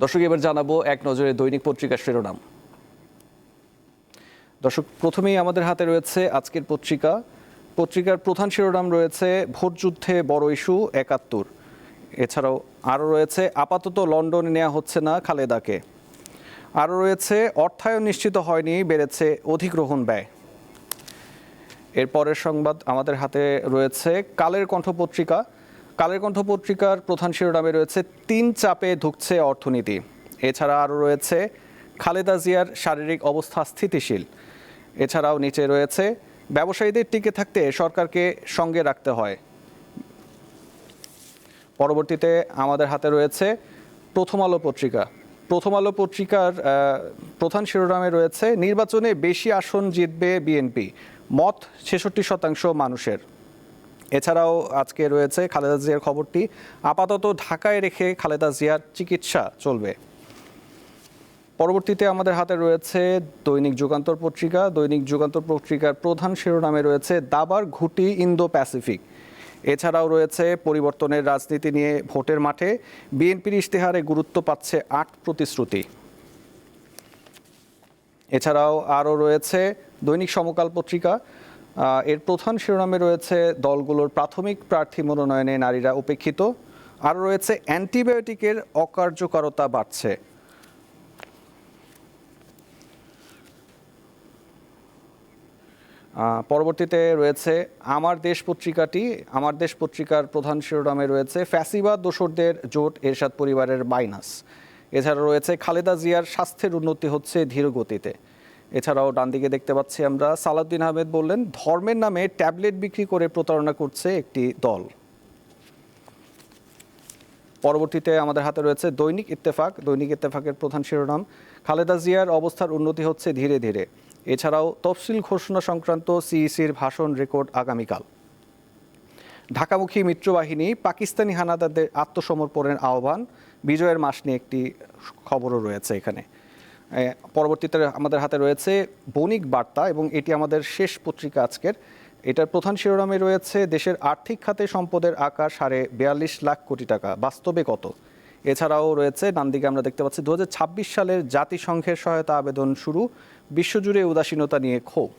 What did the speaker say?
দর্শক, এবার জানাব এক নজরে দৈনিক পত্রিকার শিরোনাম। দর্শক, প্রথমেই আমাদের হাতে রয়েছে আজকের পত্রিকা। পত্রিকার প্রধান শিরোনাম রয়েছে ভোটযুদ্ধে বড় ইস্যু, একাত্তর। এছাড়াও আরও রয়েছে, আপাতত লন্ডনে নেওয়া হচ্ছে না খালেদাকে। আরও রয়েছে, অর্থায়ন নিশ্চিত হয়নি, বেড়েছে অধিগ্রহণ ব্যয়। এরপরের সংবাদ আমাদের হাতে রয়েছে, কালের কণ্ঠ পত্রিকা কালের কণ্ঠ পত্রিকার প্রধান শিরোনামে রয়েছে, তিন চাপে ধুকছে অর্থনীতি। এছাড়া আরও রয়েছে, খালেদা জিয়ার শারীরিক অবস্থা স্থিতিশীল। এছাড়াও নিচে রয়েছে, ব্যবসায়ীদের টিকে থাকতে সরকারকে সঙ্গে রাখতে হয়। পরবর্তীতে আমাদের হাতে রয়েছে, প্রথম আলো পত্রিকা। প্রথম আলো পত্রিকার প্রধান শিরোনামে রয়েছে, নির্বাচনে বেশি আসন জিতবে বিএনপি। মত ছেষট্টি শতাংশ মানুষের। এছাড়াও আজকে রয়েছে খালেদা জিয়ার খবরটি। আপাতত ঢাকায় রেখে খালেদা জিয়ার চিকিৎসা চলবে। পরবর্তীতে আমাদের হাতে রয়েছে দৈনিক যুগান্তর পত্রিকা। দৈনিক যুগান্তর পত্রিকার প্রধান শিরোনামে রয়েছে দাবার ঘুটি ইন্দো প্যাসিফিক এছাড়াও রয়েছে পরিবর্তনের রাজনীতি নিয়ে ভোটের মাঠে। বিএনপির ইশতেহারে গুরুত্ব পাচ্ছে আট প্রতিশ্রুতি। এছাড়াও আরও রয়েছে দৈনিক সমকাল পত্রিকা। এর প্রধান শিরোনামে রয়েছে দলগুলোর প্রাথমিক প্রার্থী মনোনয়নে নারীরা উপেক্ষিত। আরও রয়েছে অ্যান্টিবায়োটিকের অকার্যকরতা বাড়ছে। পরবর্তীতে রয়েছে আমার দেশ পত্রিকাটি। আমার দেশ পত্রিকার প্রধান শিরোনামে রয়েছে ফ্যাসিবাদ দোসরদের জোট এরশাদ পরিবারের মাইনাস। এছাড়া রয়েছে খালেদা জিয়ার স্বাস্থ্যের উন্নতি হচ্ছে ধীর গতিতে এছাড়াও ডান দিকে দেখতে পাচ্ছি আমরা, সালাউদ্দিন আহমেদ বললেন, ধর্মের নামে ট্যাবলেট বিক্রি করে প্রতারণা করছে একটি দল। পরবর্তীতে আমাদের হাতে রয়েছে দৈনিক ইত্তেফাক। দৈনিক ইত্তেফাকের প্রধান শিরোনাম, খালেদা জিয়ার অবস্থার উন্নতি হচ্ছে ধীরে ধীরে। এছাড়াও তফসিল ঘোষণা সংক্রান্ত সিইসির ভাষণ রেকর্ড আগামীকাল। ঢাকামুখী মিত্রবাহিনী, পাকিস্তানি হানাদারদের আত্মসমর্পণের আহ্বান, বিজয়ের মাস নিয়ে একটি খবরও রয়েছে এখানে। পরবর্তীতে আমাদের হাতে রয়েছে বণিক বার্তা এবং এটি আমাদের শেষ পত্রিকা আজকের। এটার প্রধান শিরোনামে রয়েছে, দেশের আর্থিক খাতে সম্পদের আকার সাড়ে বিয়াল্লিশ লাখ কোটি টাকা, বাস্তবে কত? এছাড়াও রয়েছে ডান দিকে আমরা দেখতে পাচ্ছি দু হাজার ছাব্বিশ সালের জাতিসংঘের সহায়তা আবেদন শুরু, বিশ্বজুড়ে উদাসীনতা নিয়ে ক্ষোভ।